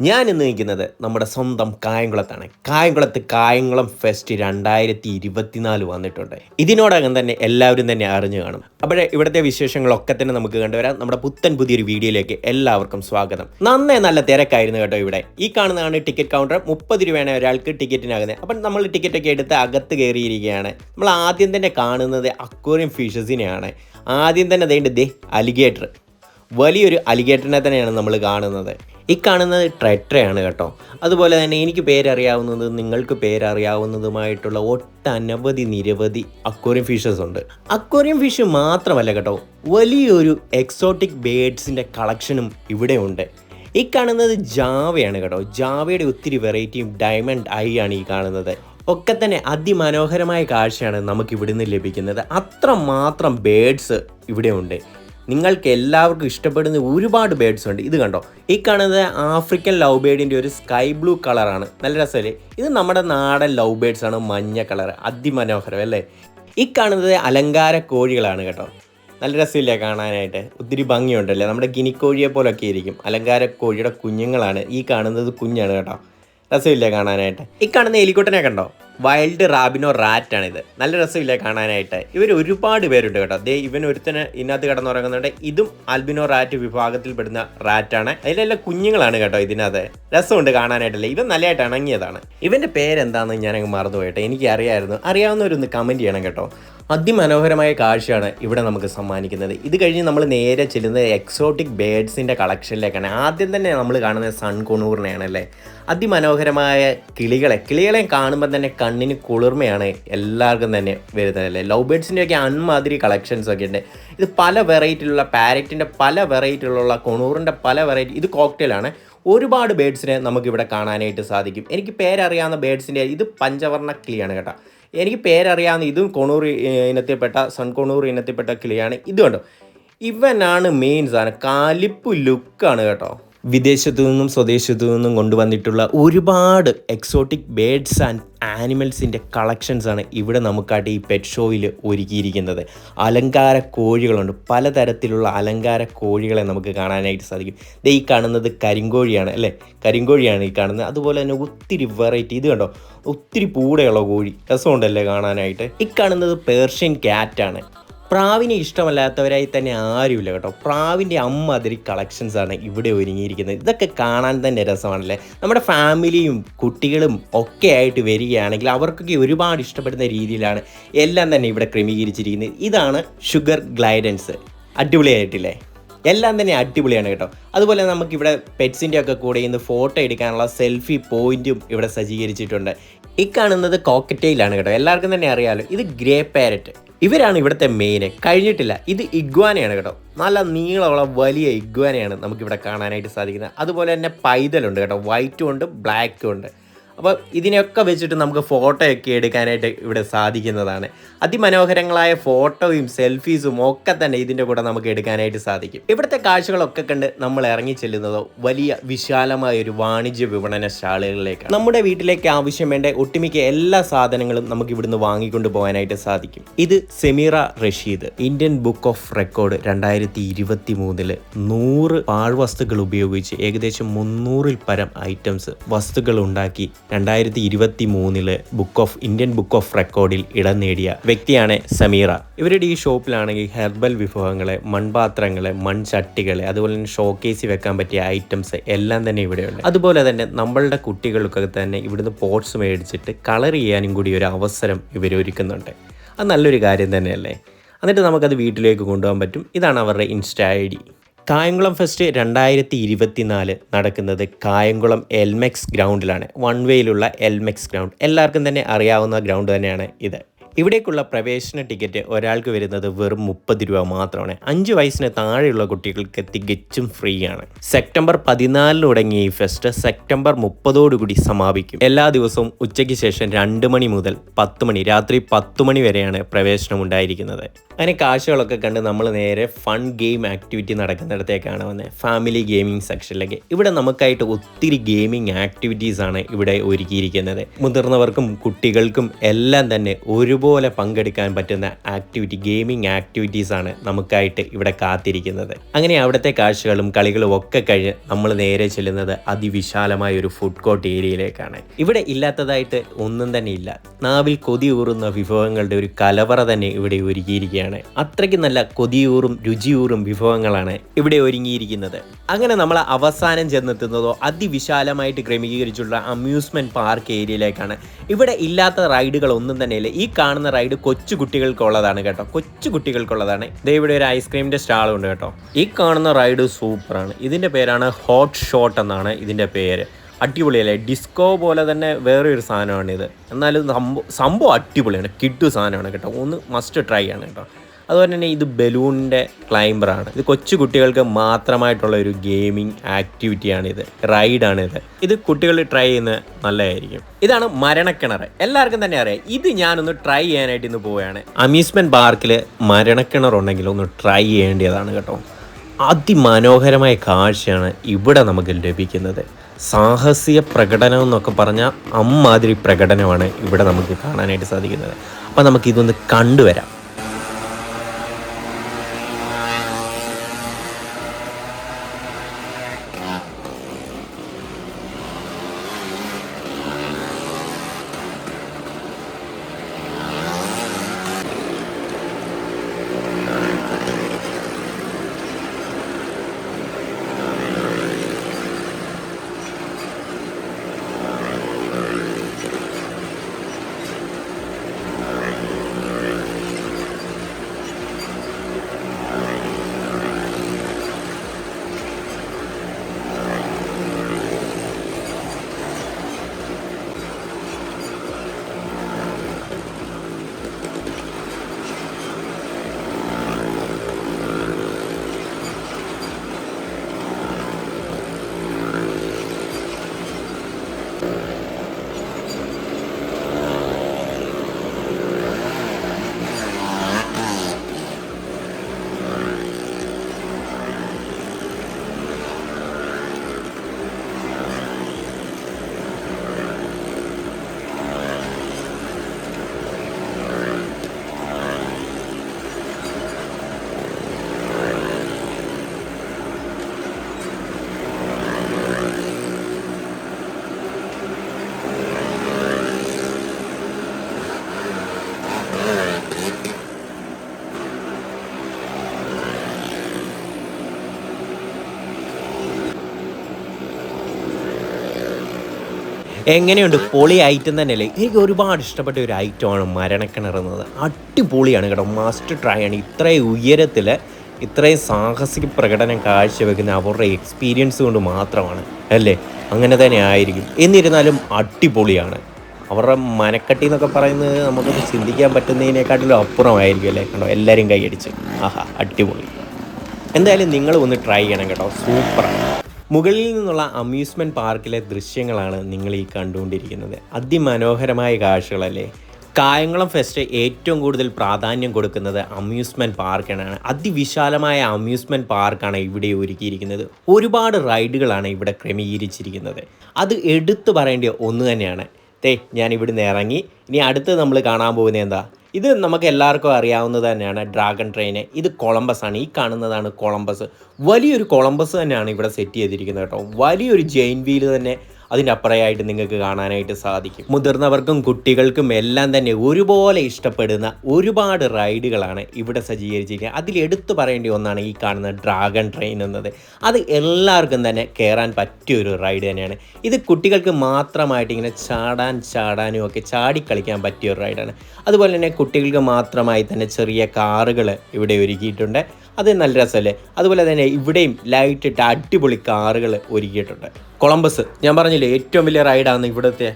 ഞാൻ ഇന്ന് നിൽക്കുന്നത് നമ്മുടെ സ്വന്തം കായംകുളത്താണ്. കായംകുളത്ത് കായംകുളം ഫെസ്റ്റ് രണ്ടായിരത്തി ഇരുപത്തിനാല് വന്നിട്ടുണ്ട്. ഇതിനോടകം തന്നെ എല്ലാവരും തന്നെ അറിഞ്ഞു കാണും. അപ്പോഴേ ഇവിടുത്തെ വിശേഷങ്ങളൊക്കെ തന്നെ നമുക്ക് കണ്ടുവരാം. നമ്മുടെ പുത്തൻ പുതിയൊരു വീഡിയോയിലേക്ക് എല്ലാവർക്കും സ്വാഗതം. നന്നേ നല്ല തിരക്കായിരുന്നു കേട്ടോ ഇവിടെ. ഈ കാണുന്നതാണ് ടിക്കറ്റ് കൗണ്ടർ. മുപ്പത് രൂപയാണ് ഒരാൾക്ക് ടിക്കറ്റിനാകുന്നത് അപ്പം നമ്മൾ ടിക്കറ്റൊക്കെ എടുത്ത് അകത്ത് കയറിയിരിക്കുകയാണ്. നമ്മൾ ആദ്യം തന്നെ കാണുന്നത് അക്വേറിയം ഫിഷസിനെയാണ്. ആദ്യം തന്നെ ദേ അലിഗേറ്റർ. വലിയൊരു അലിഗേറ്ററിനെ തന്നെയാണ് നമ്മൾ കാണുന്നത്. ഈ കാണുന്നത് ട്രെട്രയാണ് കേട്ടോ. അതുപോലെ തന്നെ എനിക്ക് പേരറിയാവുന്നതും നിങ്ങൾക്ക് പേരറിയാവുന്നതുമായിട്ടുള്ള ഒട്ടനവധി നിരവധി അക്വേറിയം ഫിഷസ് ഉണ്ട്. അക്വേറിയം ഫിഷ് മാത്രമല്ല കേട്ടോ വലിയൊരു എക്സോട്ടിക് ബേഡ്സിന്റെ കളക്ഷനും ഇവിടെ ഉണ്ട്. ഈ കാണുന്നത് ജാവയാണ് കേട്ടോ ജാവയുടെ ഒത്തിരി വെറൈറ്റിയും ഡയമണ്ട് ഐ ആണ് ഈ കാണുന്നത്. ഒക്കെ തന്നെ അതിമനോഹരമായ കാഴ്ചയാണ് നമുക്ക് ഇവിടുന്ന് ലഭിക്കുന്നത്. അത്രമാത്രം ബേഡ്സ് ഇവിടെ ഉണ്ട്. നിങ്ങൾക്ക് എല്ലാവർക്കും ഇഷ്ടപ്പെടുന്ന ഒരുപാട് ബേഡ്സ് ഉണ്ട്. ഇത് കണ്ടോ? ഈ കാണുന്നത് ആഫ്രിക്കൻ ലവ് ബേഡിന്റെ ഒരു സ്കൈ ബ്ലൂ കളറാണ്. നല്ല രസമല്ലേ? ഇത് നമ്മുടെ നാടൻ ലവ് ബേഡ്സ് ആണ് മഞ്ഞ കളർ അതിമനോഹരം അല്ലേ? ഈ കാണുന്നത് അലങ്കാര കോഴികളാണ് കേട്ടോ. നല്ല രസമില്ലേ കാണാനായിട്ട്? ഒത്തിരി ഭംഗിയുണ്ടല്ലേ? നമ്മുടെ ഗിനിക്കോഴിയെ പോലൊക്കെ ഇരിക്കും അലങ്കാര കോഴിയുടെ കുഞ്ഞുങ്ങളാണ് ഈ കാണുന്നത് കുഞ്ഞാണ് കേട്ടോ. രസമില്ലേ കാണാനായിട്ട്. ഈ കാണുന്ന എലിക്കുട്ടനെ കണ്ടോ? വൈൽഡ് റാബിനോ റാറ്റ് ആണിത്. നല്ല രസമില്ലേ കാണാനായിട്ട്. ഇവർ ഒരുപാട് പേരുണ്ട് കേട്ടോ. ദേ ഇവൻ ഒരുത്തന് ഇതിനകത്ത് കിടന്നുറങ്ങുന്നുണ്ട്. ഇതും ആൽബിനോ റാറ്റ് വിഭാഗത്തിൽപ്പെടുന്ന റാറ്റാണ് അതിലെല്ലാം കുഞ്ഞുങ്ങളാണ് കേട്ടോ ഇതിനകത്ത്. രസമുണ്ട് കാണാനായിട്ടല്ലേ? ഇവൻ നല്ലതായിട്ട് ഇണങ്ങിയതാണ്. ഇവന്റെ പേരെന്താണെന്ന് ഞാനങ്ങ് മറന്നുപോയിട്ടെ എനിക്ക് അറിയായിരുന്നു അറിയാവുന്നവരൊന്ന് കമന്റ് ചെയ്യണം കേട്ടോ. അതിമനോഹരമായ കാഴ്ചയാണ് ഇവിടെ നമുക്ക് സമ്മാനിക്കുന്നത്. ഇത് കഴിഞ്ഞ് നമ്മൾ നേരെ ചെല്ലുന്നത് എക്സോട്ടിക് ബേഡ്സിന്റെ കളക്ഷനിലേക്കാണ് ആദ്യം തന്നെ നമ്മൾ കാണുന്നത് സൺ കൊണൂറിനെയാണ് അല്ലേ അതിമനോഹരമായ കിളികളെ. കിളികളെ കാണുമ്പോൾ തന്നെ കണ്ണിന് കുളിർമയാണ് എല്ലാവർക്കും തന്നെ വരുന്നത് അല്ലേ ലവ് ബേഡ്സിന്റെയൊക്കെ അൺമാതിരി കളക്ഷൻസ് ഒക്കെ ഉണ്ട്. ഇത് പല വെറൈറ്റിയിലുള്ള പാരറ്റിന്റെ പല വെറൈറ്റിയിലുള്ള കൊണൂറിന്റെ പല വെറൈറ്റി ഇത് കോക്ടെയിലാണ് ഒരുപാട് ബേഡ്സിനെ നമുക്കിവിടെ കാണാനായിട്ട് സാധിക്കും. എനിക്ക് പേരറിയാവുന്ന ബേഡ്സിന്റെ ഇത് പഞ്ചവർണ കിളിയാണ് കേട്ടോ. എനിക്ക് പേരറിയാവുന്ന ഇതും കൊണൂർ ഇനത്തിൽപ്പെട്ട സൺ കൊണൂർ ഇനത്തിൽപ്പെട്ട കിളിയാണ്. ഇത് ഇവനാണ് മെയിൻ സാധനം. കാലിപ്പ് ലുക്കാണ് കേട്ടോ. വിദേശത്തു നിന്നും സ്വദേശത്തു നിന്നും കൊണ്ടുവന്നിട്ടുള്ള ഒരുപാട് എക്സോട്ടിക് ബേഡ്സ് ആൻഡ് ആനിമൽസിന്റെ കളക്ഷൻസ് ആണ് ഇവിടെ നമുക്കായിട്ട് ഈ പെറ്റ് ഷോയിൽ ഒരുക്കിയിരിക്കുന്നത്. അലങ്കാര കോഴികളുണ്ട്. പലതരത്തിലുള്ള അലങ്കാര കോഴികളെ നമുക്ക് കാണാനായിട്ട് സാധിക്കും. ഇത് ഈ കാണുന്നത് കരിങ്കോഴിയാണ് അല്ലേ? കരിങ്കോഴിയാണ് ഈ കാണുന്നത്. അതുപോലെ തന്നെ ഒത്തിരി വെറൈറ്റി ഇത് കണ്ടോ? ഒത്തിരി പൂടെയുള്ള കോഴി. രസമുണ്ടല്ലേ കാണാനായിട്ട്? ഈ കാണുന്നത് പേർഷ്യൻ ക്യാറ്റാണ് പ്രാവിനെ ഇഷ്ടമല്ലാത്തവരായി തന്നെ ആരുമില്ല കേട്ടോ. പ്രാവിന്റെ അമ്മാതിരി കളക്ഷൻസ് ആണ് ഇവിടെ ഒരുങ്ങിയിരിക്കുന്നത്. ഇതൊക്കെ കാണാൻ തന്നെ രസമാണല്ലേ? നമ്മുടെ ഫാമിലിയും കുട്ടികളും ഒക്കെ ആയിട്ട് വരികയാണെങ്കിൽ അവർക്കൊക്കെ ഒരുപാട് ഇഷ്ടപ്പെടുന്ന രീതിയിലാണ് എല്ലാം തന്നെ ഇവിടെ ക്രമീകരിച്ചിരിക്കുന്നത്. ഇതാണ് ഷുഗർ ഗ്ലൈഡൻസ് അടിപൊളിയായിട്ടില്ലേ? എല്ലാം തന്നെ അടിപൊളിയാണ് കേട്ടോ. അതുപോലെ നമുക്കിവിടെ പെറ്റ്സിന്റെ ഒക്കെ കൂടെ ഇന്ന് ഫോട്ടോ എടുക്കാനുള്ള സെൽഫി പോയിന്റും ഇവിടെ സജ്ജീകരിച്ചിട്ടുണ്ട്. ഈ കാണുന്നത് കോക്കറ്റയിലാണ് കേട്ടോ. എല്ലാവർക്കും തന്നെ അറിയാമല്ലോ ഇത് ഗ്രേ പാരറ്റ് ഇവരാണ് ഇവിടുത്തെ മെയിൻ കഴിഞ്ഞിട്ടില്ല. ഇത് ഇഗ്വാനയാണ് കേട്ടോ. നല്ല നീളമുള്ള വലിയ ഇഗ്വാനയാണ് നമുക്കിവിടെ കാണാനായിട്ട് സാധിക്കുന്നത്. അതുപോലെ തന്നെ പൈതലുണ്ട് കേട്ടോ. വൈറ്റും ഉണ്ട് ബ്ലാക്കും ഉണ്ട്. അപ്പോൾ ഇതിനെയൊക്കെ വെച്ചിട്ട് നമുക്ക് ഫോട്ടോയൊക്കെ എടുക്കാനായിട്ട് ഇവിടെ സാധിക്കുന്നതാണ്. അതിമനോഹരങ്ങളായ ഫോട്ടോയും സെൽഫീസും ഒക്കെ തന്നെ ഇതിന്റെ കൂടെ നമുക്ക് എടുക്കാനായിട്ട് സാധിക്കും. ഇവിടുത്തെ കാഴ്ചകളൊക്കെ കണ്ട് നമ്മൾ ഇറങ്ങി ചെല്ലുന്നത് വലിയ വിശാലമായ ഒരു വാണിജ്യ വിപണന ശാലകളിലേക്കാണ് നമ്മുടെ വീട്ടിലേക്ക് ആവശ്യം വേണ്ട ഒട്ടുമിക്ക എല്ലാ സാധനങ്ങളും നമുക്ക് ഇവിടുന്ന് വാങ്ങിക്കൊണ്ട് പോകാനായിട്ട് സാധിക്കും. ഇത് Sameera Rasheed Indian book of record രണ്ടായിരത്തി ഇരുപത്തി മൂന്നിൽ നൂറ് പാഴ്വസ്തുക്കൾ ഉപയോഗിച്ച് ഏകദേശം മുന്നൂറിൽ പരം ഐറ്റംസ് വസ്തുക്കൾ ഉണ്ടാക്കി രണ്ടായിരത്തി ഇരുപത്തി മൂന്നിൽ book of Indian book of റെക്കോർഡിൽ ഇടം നേടിയ വ്യക്തിയാണ് സമീറ. ഇവരുടെ ഈ ഷോപ്പിലാണെങ്കിൽ ഹെർബൽ വിഭവങ്ങളെ മൺപാത്രങ്ങളെ മൺചട്ടികളെ അതുപോലെ തന്നെ ഷോക്കേസിൽ വെക്കാൻ പറ്റിയ ഐറ്റംസ് എല്ലാം തന്നെ ഇവിടെയുണ്ട്. അതുപോലെ തന്നെ നമ്മളുടെ കുട്ടികൾക്കൊക്കെ തന്നെ ഇവിടുന്ന് പോട്ട്സ് മേടിച്ചിട്ട് കളർ ചെയ്യാനും കൂടി ഒരു അവസരം ഇവർ ഒരുക്കുന്നുണ്ട്. അത് നല്ലൊരു കാര്യം തന്നെയല്ലേ? എന്നിട്ട് നമുക്കത് വീട്ടിലേക്ക് കൊണ്ടുപോകാൻ പറ്റും. ഇതാണ് അവരുടെ insta I D. Kayamkulam fest രണ്ടായിരത്തി ഇരുപത്തിനാല് നടക്കുന്നത് കായംകുളം എൽമെക്സ് ഗ്രൗണ്ടിലാണ്. വൺ വേയിലുള്ള എൽമെക്സ് ഗ്രൗണ്ട്. എല്ലാവർക്കും തന്നെ അറിയാവുന്ന ഗ്രൗണ്ട് തന്നെയാണ് ഇത്. ഇവിടേക്കുള്ള പ്രവേശന ടിക്കറ്റ് ഒരാൾക്ക് വരുന്നത് വെറും മുപ്പത് രൂപ മാത്രമാണ്. അഞ്ച് വയസ്സിന് താഴെയുള്ള കുട്ടികൾക്ക് തികച്ചും ഫ്രീ ആണ് സെപ്റ്റംബർ പതിനാലിന് തുടങ്ങിയ ഈ ഫെസ്റ്റ് സെപ്റ്റംബർ മുപ്പതോടുകൂടി സമാപിക്കും. എല്ലാ ദിവസവും ഉച്ചയ്ക്ക് ശേഷം രണ്ട് മണി മുതൽ പത്ത് മണി രാത്രി പത്ത് മണി വരെയാണ് പ്രവേശനം ഉണ്ടായിരിക്കുന്നത്. അങ്ങനെ കാശുകളൊക്കെ കണ്ട് നമ്മൾ നേരെ ഫൺ ഗെയിം ആക്ടിവിറ്റി നടക്കുന്നിടത്തേക്കാണ് വന്നത്. ഫാമിലി ഗെയിമിംഗ് സെക്ഷനിലേക്ക് ഇവിടെ നമുക്കായിട്ട് ഒത്തിരി ഗെയിമിംഗ് ആക്ടിവിറ്റീസ് ആണ് ഇവിടെ ഒരുക്കിയിരിക്കുന്നത്. മുതിർന്നവർക്കും കുട്ടികൾക്കും എല്ലാം തന്നെ ഒരുപാട് ഒരുപോലെ പങ്കെടുക്കാൻ പറ്റുന്ന ആക്ടിവിറ്റി ഗെയിമിംഗ് ആക്ടിവിറ്റീസ് ആണ് നമുക്കായിട്ട് ഇവിടെ കാത്തിരിക്കുന്നത്. അങ്ങനെ അവിടുത്തെ കാഴ്ചകളും കളികളും ഒക്കെ കഴിഞ്ഞ് നമ്മൾ നേരെ ചെല്ലുന്നത് അതിവിശാലമായ ഒരു ഫുഡ് കോർട്ട് ഏരിയയിലേക്കാണ്. ഇവിടെ ഇല്ലാത്തതായിട്ട് ഒന്നും തന്നെ ഇല്ല. നാവിൽ കൊതിയൂറുന്ന വിഭവങ്ങളുടെ ഒരു കലവറ തന്നെ ഇവിടെ ഒരുക്കിയിരിക്കുകയാണ് അത്രയ്ക്ക് നല്ല കൊതിയൂറും രുചിയൂറും വിഭവങ്ങളാണ് ഇവിടെ ഒരുങ്ങിയിരിക്കുന്നത്. അങ്ങനെ നമ്മൾ അവസാനം ചെന്നെത്തുന്നതോ അതിവിശാലമായിട്ട് ക്രമീകരിച്ചുള്ള അമ്യൂസ്മെന്റ് പാർക്ക് ഏരിയയിലേക്കാണ്. ഇവിടെ ഇല്ലാത്ത റൈഡുകൾ ഒന്നും തന്നെ ഇല്ല ഈ കാണുന്ന റൈഡ് കൊച്ചു കുട്ടികൾക്കുള്ളതാണ് കേട്ടോ. കൊച്ചു കുട്ടികൾക്കുള്ളതാണ് ദേ ഇവിടെ ഒരു ഐസ്ക്രീമിന്റെ സ്റ്റാളും ഉണ്ട് കേട്ടോ. ഈ കാണുന്ന റൈഡ് സൂപ്പറാണ്. ഇതിന്റെ പേരാണ് ഹോട്ട് ഷോട്ട് എന്നാണ് ഇതിന്റെ പേര്. അടിപൊളിയല്ലേ? ഡിസ്കോ പോലെ തന്നെ വേറെ ഒരു സാധനമാണ് ഇത് എന്നാലും സംഭവം അടിപൊളിയാണ്. കിട്ടു സാധനമാണ് കേട്ടോ. ഒന്ന് മസ്റ്റ് ട്രൈ ആണ് കേട്ടോ. അതുപോലെ തന്നെ ഇത് ബലൂണിന്റെ ക്ലൈംബറാണ്. ഇത് കൊച്ചു കുട്ടികൾക്ക് മാത്രമായിട്ടുള്ള ഒരു ഗെയിമിംഗ് ആക്ടിവിറ്റിയാണ് ഇത് റൈഡാണ് ഇത് കുട്ടികൾ ട്രൈ ചെയ്യുന്നത് നല്ലതായിരിക്കും. ഇതാണ് മരണക്കിണർ. എല്ലാവർക്കും തന്നെ അറിയാം ഇത് ഞാനൊന്ന് ട്രൈ ചെയ്യാനായിട്ട് ഇന്ന് പോവുകയാണ്. അമ്യൂസ്മെന്റ് പാർക്കിൽ മരണക്കിണർ ഉണ്ടെങ്കിൽ ഒന്ന് ട്രൈ ചെയ്യേണ്ടതാണ് കേട്ടോ. അതിമനോഹരമായ കാഴ്ചയാണ് ഇവിടെ നമുക്ക് ലഭിക്കുന്നത്. സാഹസിക പ്രകടനം എന്നൊക്കെ പറഞ്ഞാൽ അമ്മാതിരി പ്രകടനമാണ് ഇവിടെ നമുക്ക് കാണാനായിട്ട് സാധിക്കുന്നത്. അപ്പോൾ നമുക്ക് ഇതൊന്ന് കണ്ടുവരാം. എങ്ങനെയുണ്ട് പൊളി ഐറ്റം തന്നെയല്ലേ? എനിക്ക് ഒരുപാട് ഇഷ്ടപ്പെട്ട ഒരു ഐറ്റമാണ് മരണക്കിണർ എന്നത് അടിപൊളിയാണ് കേട്ടോ. മസ്റ്റ് ട്രൈ ആണ്. ഇത്രയും ഉയരത്തിൽ ഇത്രയും സാഹസിക പ്രകടനം കാഴ്ചവെക്കുന്ന അവരുടെ എക്സ്പീരിയൻസ് കൊണ്ട് മാത്രമാണ് അല്ലേ? അങ്ങനെ തന്നെ ആയിരിക്കും. എന്നിരുന്നാലും അടിപൊളിയാണ്. അവരുടെ മനക്കട്ടി എന്നൊക്കെ പറയുന്നത് നമുക്ക് ചിന്തിക്കാൻ പറ്റുന്നതിനേക്കാട്ടിലും അപ്പുറമായിരിക്കും അല്ലേ? കണ്ടോ? എല്ലാവരും കൈയടിച്ച്. ആഹാ അടിപൊളി. എന്തായാലും നിങ്ങൾ ഒന്ന് ട്രൈ ചെയ്യണം കേട്ടോ. സൂപ്പറാണ് മുകളിൽ നിന്നുള്ള അമ്യൂസ്മെന്റ് പാർക്കിലെ ദൃശ്യങ്ങളാണ് നിങ്ങൾ ഈ കണ്ടുകൊണ്ടിരിക്കുന്നത്. അതിമനോഹരമായ കാഴ്ചകളല്ലേ? കായംകുളം ഫെസ്റ്റ് ഏറ്റവും കൂടുതൽ പ്രാധാന്യം കൊടുക്കുന്നത് അമ്യൂസ്മെന്റ് പാർക്കിനാണ് അതിവിശാലമായ അമ്യൂസ്മെന്റ് പാർക്കാണ് ഇവിടെ ഒരുക്കിയിരിക്കുന്നത്. ഒരുപാട് റൈഡുകളാണ് ഇവിടെ ക്രമീകരിച്ചിരിക്കുന്നത്. അത് എടുത്തു പറയേണ്ട ഒന്ന് തന്നെയാണ്. തേ ഞാൻ ഇവിടുന്ന് ഇറങ്ങി. ഇനി അടുത്ത് നമ്മൾ കാണാൻ പോകുന്നത് എന്താ? ഇത് നമുക്ക് എല്ലാവർക്കും അറിയാവുന്നത് തന്നെയാണ് ഡ്രാഗൺ ട്രെയിന് ഇത് കൊളംബസ് ആണ്. ഈ കാണുന്നതാണ് കൊളംബസ് വലിയൊരു കൊളംബസ് തന്നെയാണ് ഇവിടെ സെറ്റ് ചെയ്തിരിക്കുന്നത് കേട്ടോ. വലിയൊരു ജെയിൻ വീൽ തന്നെ അതിന്റെ അപ്പുറയായിട്ട് നിങ്ങൾക്ക് കാണാനായിട്ട് സാധിക്കും. മുതിർന്നവർക്കും കുട്ടികൾക്കും എല്ലാം തന്നെ ഒരുപോലെ ഇഷ്ടപ്പെടുന്ന ഒരുപാട് റൈഡുകളാണ് ഇവിടെ സജ്ജീകരിച്ചിരിക്കുന്നത്. അതിൽ എടുത്തു പറയേണ്ട ഒന്നാണ് ഈ കാണുന്ന ഡ്രാഗൺ ട്രെയിൻ എന്നത്. അത് എല്ലാവർക്കും തന്നെ കയറാൻ പറ്റിയ ഒരു റൈഡ് തന്നെയാണ്. ഇത് കുട്ടികൾക്ക് മാത്രമായിട്ട് ഇങ്ങനെ ചാടാൻ ചാടാനും ഒക്കെ ചാടിക്കളിക്കാൻ പറ്റിയ ഒരു റൈഡാണ്. അതുപോലെ തന്നെ കുട്ടികൾക്ക് മാത്രമായി തന്നെ ചെറിയ കാറുകൾ ഇവിടെ ഒരുക്കിയിട്ടുണ്ട്. അത് നല്ല രസമല്ലേ? അതുപോലെ തന്നെ ഇവിടെയും ലൈറ്റ് ഇട്ട് അടിപൊളി കാറുകൾ ഒരുക്കിയിട്ടുണ്ട്. കൊളംബസ്. ഞാൻ പറഞ്ഞില്ലേ ഏറ്റവും വലിയ റൈഡാണ് ഇവിടുത്തെ.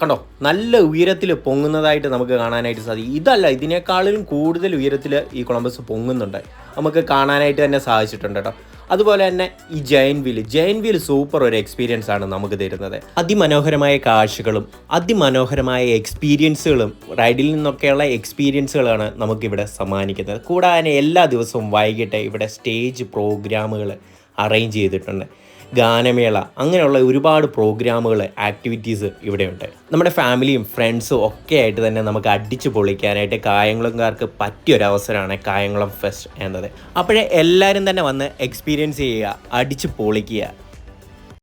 കണ്ടോ? നല്ല ഉയരത്തിൽ പൊങ്ങുന്നതായിട്ട് നമുക്ക് കാണാനായിട്ട് സാധിക്കും. ഇതല്ല ഇതിനേക്കാളും കൂടുതൽ ഉയരത്തിൽ ഈ കൊളംബസ് പൊങ്ങുന്നുണ്ട്. നമുക്ക് കാണാനായിട്ട് തന്നെ സാധിച്ചിട്ടുണ്ട് കേട്ടോ. അതുപോലെ തന്നെ ഈ giant wheel giant wheel super ഒരു എക്സ്പീരിയൻസ് ആണ് നമുക്ക് തരുന്നത്. അതിമനോഹരമായ കാഴ്ചകളും അതിമനോഹരമായ എക്സ്പീരിയൻസുകളും റൈഡിൽ നിന്നൊക്കെയുള്ള എക്സ്പീരിയൻസുകളാണ് നമുക്കിവിടെ സമ്മാനിക്കുന്നത്. കൂടാതെ എല്ലാ ദിവസവും വൈകിട്ട് ഇവിടെ സ്റ്റേജ് പ്രോഗ്രാമുകൾ അറേഞ്ച് ചെയ്തിട്ടുണ്ട്. ഗാനമേള അങ്ങനെയുള്ള ഒരുപാട് പ്രോഗ്രാമുകൾ ആക്ടിവിറ്റീസ് ഇവിടെയുണ്ട്. നമ്മുടെ ഫാമിലിയും ഫ്രണ്ട്സും ഒക്കെ ആയിട്ട് തന്നെ നമുക്ക് അടിച്ചു പൊളിക്കാനായിട്ട് കായംകുളംകാർക്ക് പറ്റിയൊരു അവസരമാണ് കായംകുളം ഫെസ്റ്റ് എന്നത്. അപ്പോഴേ എല്ലാവരും തന്നെ വന്ന് എക്സ്പീരിയൻസ് ചെയ്യുക അടിച്ചു പൊളിക്കുക